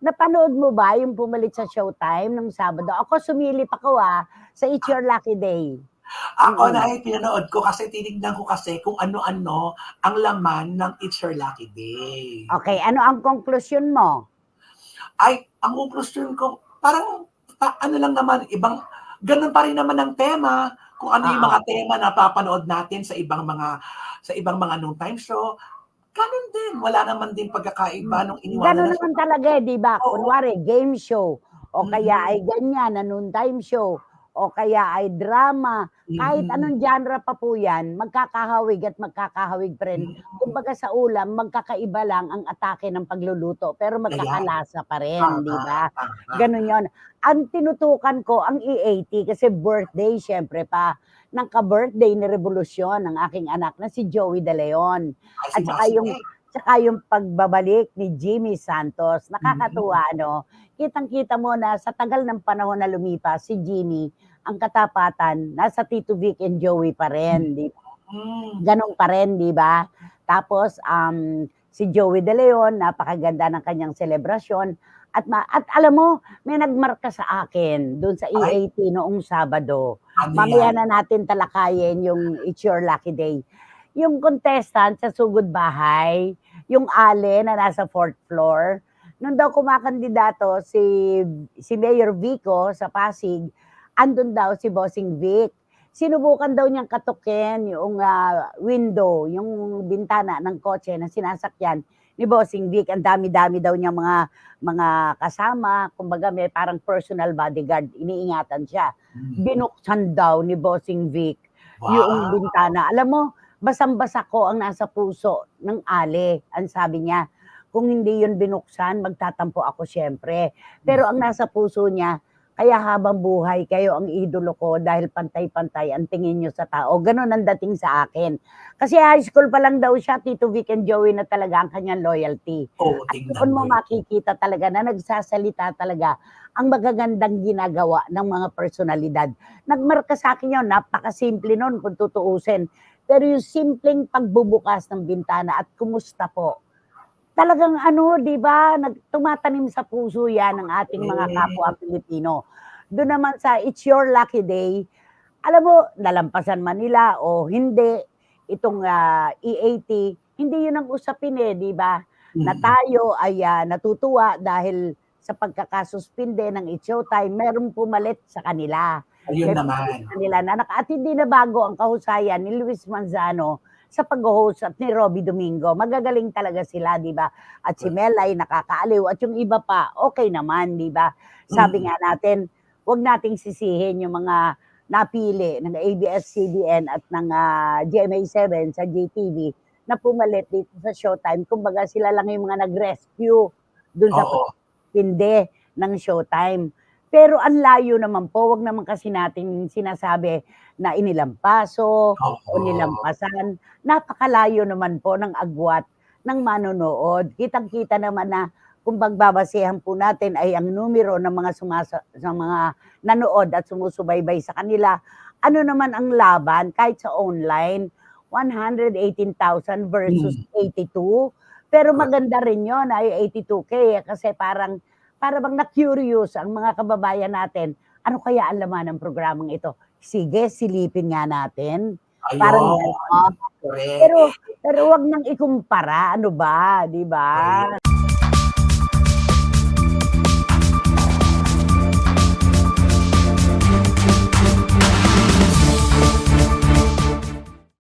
napanood mo ba yung pumalit sa Showtime nung Sabado? Ako sumilip ako, ah, sa It's Your Lucky Day. Ako Mm. na ay pinanood ko kasi tinignan ko kasi kung ano-ano ang laman ng It's Your Lucky Day. Okay, ano ang konklusyon mo? Ay, ang konklusyon ko, parang pa, ano lang naman, ibang, ganun pa rin naman ang tema. Kung ano yung Oo. mga tema na papanood natin sa ibang mga sa ibang mga noontime show, ganun din. Wala naman din pagkakaiba nung iniwanan Gano'n na naman talaga, eh, di ba? Oo. Kunwari, game show, o kaya Mhm. ay ganyan, na noontime show, o kaya ay drama, kahit anong genre pa po yan, magkakahawig at magkakahawig pa rin. Kumbaga sa ulam, magkakaiba lang ang atake ng pagluluto, pero magkakalasa pa rin, di ba? Ganun yon. Ang tinutukan ko, ang E80, kasi birthday, syempre pa, ng ka-birthday ni Revolusyon ng aking anak na si Joey De Leon. At saka yung, eh. saka yung pagbabalik ni Jimmy Santos. Nakakatuwa, no? Kitang-kita mo na sa tagal ng panahon na lumipas, si Jimmy, ang katapatan, nasa Tito Vic and Joey pa rin, di ba? Mm. Ganun pa rin, di ba? Tapos, um, si Joey De Leon, napakaganda ng kanyang selebrasyon. At, ma- at alam mo, may nagmarka sa akin doon sa Ay. E80 noong Sabado. Ano Mamaya na natin talakayin yung It's Your Lucky Day. Yung contestant sa Sugod Bahay, yung Ale na nasa fourth floor, nung daw kumakandidato si, si Mayor Vico sa Pasig, andun daw si Bossing Vic. Sinubukan daw niyang katukin yung ah, window, yung bintana ng kotse na sinasakyan ni Bossing Vic. Ang dami-dami daw niya mga mga kasama, kumbaga may parang personal bodyguard, iniingatan siya Mm. binuksan daw ni Bossing Vic yung Wow. bintana. Alam mo, basang-basa ko ang nasa puso ng ale. Ang sabi niya, kung hindi yun binuksan, magtatampo ako syempre. Pero ang nasa puso niya, kaya habang buhay, kayo ang idolo ko dahil pantay-pantay ang tingin niyo sa tao. Ganon ang dating sa akin. Kasi high school pa lang daw siya, Tito Vic and Joey na talaga ang kanyang loyalty. Oo, At doon mo makikita talaga na nagsasalita talaga ang magagandang ginagawa ng mga personalidad. Nagmarka sa akin yun, napakasimple nun kung tutuusin. Pero yung simpleng pagbubukas ng bintana at kumusta po, talagang ano, di ba, nagtumatanim sa puso yan ng ating mga Mm. kapwa Pilipino. Doon naman sa It's Your Lucky Day, alam mo, nalampasan man nila o hindi, itong ah, E80, hindi yun ang usapin eh, di ba? na Mm. tayo ay ah, natutuwa dahil sa pagkakasuspinde ng It's Showtime, merong pumalit sa kanila. Ayun naman. kanila na at hindi na bago ang kahusayan ni Luis Manzano sa pag-host at ni Robby Domingo. Magagaling talaga sila, di ba? At si Melay nakakaaliw at yung iba pa, okay naman, di ba? Sabi Mm. nga natin, huwag nating sisihin yung mga napili ng ABS-CBN at ng ah, GMA7 sa JTV na pumalit dito sa Showtime. Kumbaga sila lang yung mga nag-rescue dun sa Oo. ng Showtime. Pero ang layo naman po, wag naman kasi natin sinasabi na inilampaso o Oo. nilampasan. Napakalayo naman po ng agwat ng manonood. Kitang-kita naman na kung pagbabasehan po natin ay ang numero ng mga sumasa, sa mga nanood at sumusubaybay sa kanila. Ano naman ang laban kahit sa online? 118,000 versus 82. Pero maganda rin yon ay 82K kasi parang para bang na-curious ang mga kababayan natin. Ano kaya ang laman ng programang ito? Sige, silipin nga natin. Parang Ayun. gano'n. Correct. Pero pero wag nang ikumpara, ano ba, 'di ba?